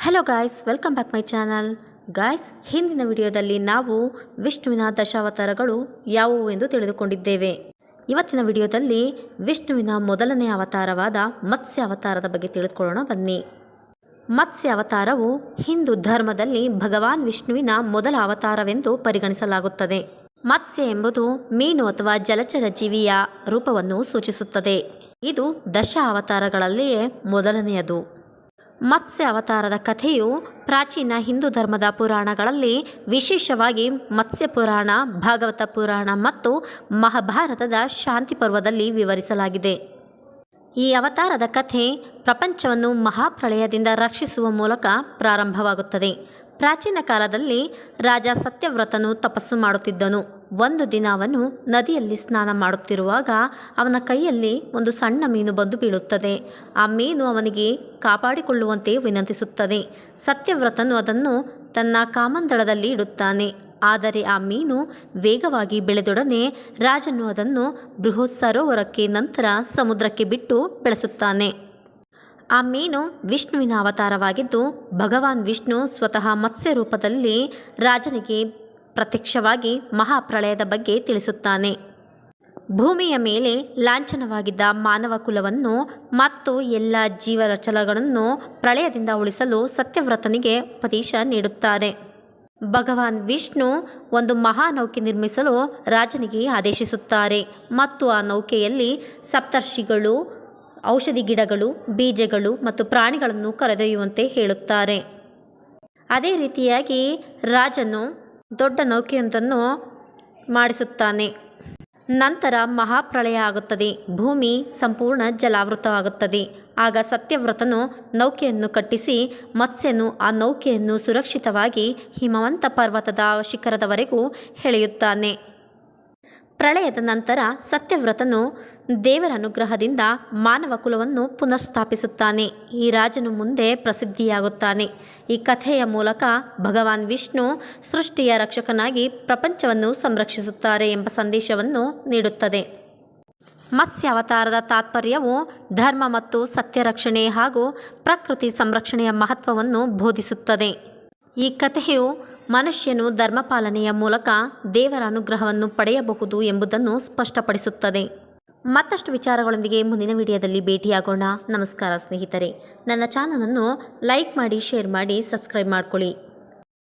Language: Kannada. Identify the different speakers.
Speaker 1: Hello guys welcome back my channel guys ಹಿಂದಿನ ವಿಡಿಯೋದಲ್ಲಿ ನಾವು ವಿಷ್ಣುವಿನ ದಶಾವತಾರಗಳು ಯಾವುವು ಎಂದು ತಿಳಿದುಕೊಂಡಿದ್ದೇವೆ. ಇವತ್ತಿನ ವಿಡಿಯೋದಲ್ಲಿ ವಿಷ್ಣುವಿನ ಮೊದಲನೇ ಅವತಾರವಾದ ಮತ್ಸ್ಯ ಅವತಾರದ ಬಗ್ಗೆ ತಿಳಿದುಕೊಳ್ಳೋಣ, ಬನ್ನಿ. ಮತ್ಸ್ಯ ಅವತಾರವು ಹಿಂದೂ ಧರ್ಮದಲ್ಲಿ ಭಗವಾನ್ ವಿಷ್ಣುವಿನ ಮೊದಲ ಅವತಾರವೆಂದು ಪರಿಗಣಿಸಲಾಗುತ್ತದೆ. ಮತ್ಸ್ಯ ಎಂಬುದು ಮೀನು ಅಥವಾ ಜಲಚರ ಜೀವಿಯ ರೂಪವನ್ನು ಸೂಚಿಸುತ್ತದೆ. ಇದು ದಶ ಅವತಾರಗಳಲ್ಲಿಯೇ ಮೊದಲನೆಯದು. ಮತ್ಸ್ಯ ಅವತಾರದ ಕಥೆಯು ಪ್ರಾಚೀನ ಹಿಂದೂ ಧರ್ಮದ ಪುರಾಣಗಳಲ್ಲಿ ವಿಶೇಷವಾಗಿ ಮತ್ಸ್ಯ ಪುರಾಣ ಭಾಗವತ ಪುರಾಣ ಮತ್ತು ಮಹಾಭಾರತದ ಶಾಂತಿ ಪರ್ವದಲ್ಲಿ ವಿವರಿಸಲಾಗಿದೆ. ಈ ಅವತಾರದ ಕಥೆ ಪ್ರಪಂಚವನ್ನು ಮಹಾಪ್ರಳಯದಿಂದ ರಕ್ಷಿಸುವ ಮೂಲಕ ಪ್ರಾರಂಭವಾಗುತ್ತದೆ. ಪ್ರಾಚೀನ ಕಾಲದಲ್ಲಿ ರಾಜ ಸತ್ಯವ್ರತನು ತಪಸ್ಸು ಮಾಡುತ್ತಿದ್ದನು. ಒಂದು ದಿನ ಅವನು ನದಿಯಲ್ಲಿ ಸ್ನಾನ ಮಾಡುತ್ತಿರುವಾಗ ಅವನ ಕೈಯಲ್ಲಿ ಒಂದು ಸಣ್ಣ ಮೀನು ಬಂದು ಬೀಳುತ್ತದೆ. ಆ ಮೀನು ಅವನಿಗೆ ಕಾಪಾಡಿಕೊಳ್ಳುವಂತೆ ವಿನಂತಿಸುತ್ತದೆ. ಸತ್ಯವ್ರತನು ಅದನ್ನು ತನ್ನ ಕಾಮಂದಳದಲ್ಲಿ ಇಡುತ್ತಾನೆ. ಆದರೆ ಆ ಮೀನು ವೇಗವಾಗಿ ಬೆಳೆದೊಡನೆ ರಾಜನು ಅದನ್ನು ಬೃಹತ್ ಸರೋವರಕ್ಕೆ ನಂತರ ಸಮುದ್ರಕ್ಕೆ ಬಿಟ್ಟು ಬೆಳೆಸುತ್ತಾನೆ. ಆ ಮೀನು ವಿಷ್ಣುವಿನ ಅವತಾರವಾಗಿದ್ದು, ಭಗವಾನ್ ವಿಷ್ಣು ಸ್ವತಃ ಮತ್ಸ್ಯ ರೂಪದಲ್ಲಿ ರಾಜನಿಗೆ ಪ್ರತ್ಯಕ್ಷವಾಗಿ ಮಹಾಪ್ರಳಯದ ಬಗ್ಗೆ ತಿಳಿಸುತ್ತಾನೆ. ಭೂಮಿಯ ಮೇಲೆ ಲಾಂಛನವಾಗಿದ್ದ ಮಾನವ ಕುಲವನ್ನು ಮತ್ತು ಎಲ್ಲ ಜೀವರಚಲಗಳನ್ನು ಪ್ರಳಯದಿಂದ ಉಳಿಸಲು ಸತ್ಯವ್ರತನಿಗೆ ಉಪದೇಶ ನೀಡುತ್ತಾರೆ. ಭಗವಾನ್ ವಿಷ್ಣು ಒಂದು ಮಹಾನೌಕೆ ನಿರ್ಮಿಸಲು ರಾಜನಿಗೆ ಆದೇಶಿಸುತ್ತಾರೆ ಮತ್ತು ಆ ನೌಕೆಯಲ್ಲಿ ಸಪ್ತರ್ಷಿಗಳು ಔಷಧಿ ಗಿಡಗಳು, ಬೀಜಗಳು ಮತ್ತು ಪ್ರಾಣಿಗಳನ್ನು ಕರೆದೊಯ್ಯುವಂತೆ ಹೇಳುತ್ತಾರೆ. ಅದೇ ರೀತಿಯಾಗಿ ರಾಜನು ದೊಡ್ಡ ನೌಕೆಯೊಂದನ್ನು ಮಾಡಿಸುತ್ತಾನೆ. ನಂತರ ಮಹಾಪ್ರಳಯ ಆಗುತ್ತದೆ. ಭೂಮಿ ಸಂಪೂರ್ಣ ಜಲಾವೃತವಾಗುತ್ತದೆ. ಆಗ ಸತ್ಯವ್ರತನು ನೌಕೆಯನ್ನು ಕಟ್ಟಿಸಿ ಮತ್ಸ್ಯನು ಆ ನೌಕೆಯನ್ನು ಸುರಕ್ಷಿತವಾಗಿ ಹಿಮವಂತ ಪರ್ವತದ ಶಿಖರದವರೆಗೂ ಎಳೆಯುತ್ತಾನೆ. ಪ್ರಳಯದ ನಂತರ ಸತ್ಯವ್ರತನು ದೇವರ ಅನುಗ್ರಹದಿಂದ ಮಾನವ ಕುಲವನ್ನು ಪುನಃಸ್ಥಾಪಿಸುತ್ತಾನೆ. ಈ ರಾಜನು ಮುಂದೆ ಪ್ರಸಿದ್ಧಿಯಾಗುತ್ತಾನೆ. ಈ ಕಥೆಯ ಮೂಲಕ ಭಗವಾನ್ ವಿಷ್ಣು ಸೃಷ್ಟಿಯ ರಕ್ಷಕನಾಗಿ ಪ್ರಪಂಚವನ್ನು ಸಂರಕ್ಷಿಸುತ್ತಾರೆ ಎಂಬ ಸಂದೇಶವನ್ನು ನೀಡುತ್ತದೆ. ಮತ್ಸ್ಯ ಅವತಾರದ ತಾತ್ಪರ್ಯವು ಧರ್ಮ ಮತ್ತು ಸತ್ಯ ರಕ್ಷಣೆ ಹಾಗೂ ಪ್ರಕೃತಿ ಸಂರಕ್ಷಣೆಯ ಮಹತ್ವವನ್ನು ಬೋಧಿಸುತ್ತದೆ. ಈ ಕಥೆಯು ಮನುಷ್ಯನು ಧರ್ಮಪಾಲನೆಯ ಮೂಲಕ ದೇವರ ಅನುಗ್ರಹವನ್ನು ಪಡೆಯಬಹುದು ಎಂಬುದನ್ನು ಸ್ಪಷ್ಟಪಡಿಸುತ್ತದೆ. ಮತ್ತಷ್ಟು ವಿಚಾರಗಳೊಂದಿಗೆ ಮುಂದಿನ ವಿಡಿಯೋದಲ್ಲಿ ಭೇಟಿಯಾಗೋಣ. ನಮಸ್ಕಾರ ಸ್ನೇಹಿತರೆ. ನನ್ನ ಚಾನಲನ್ನು ಲೈಕ್ ಮಾಡಿ, ಶೇರ್ ಮಾಡಿ, ಸಬ್ಸ್ಕ್ರೈಬ್ ಮಾಡ್ಕೊಳ್ಳಿ.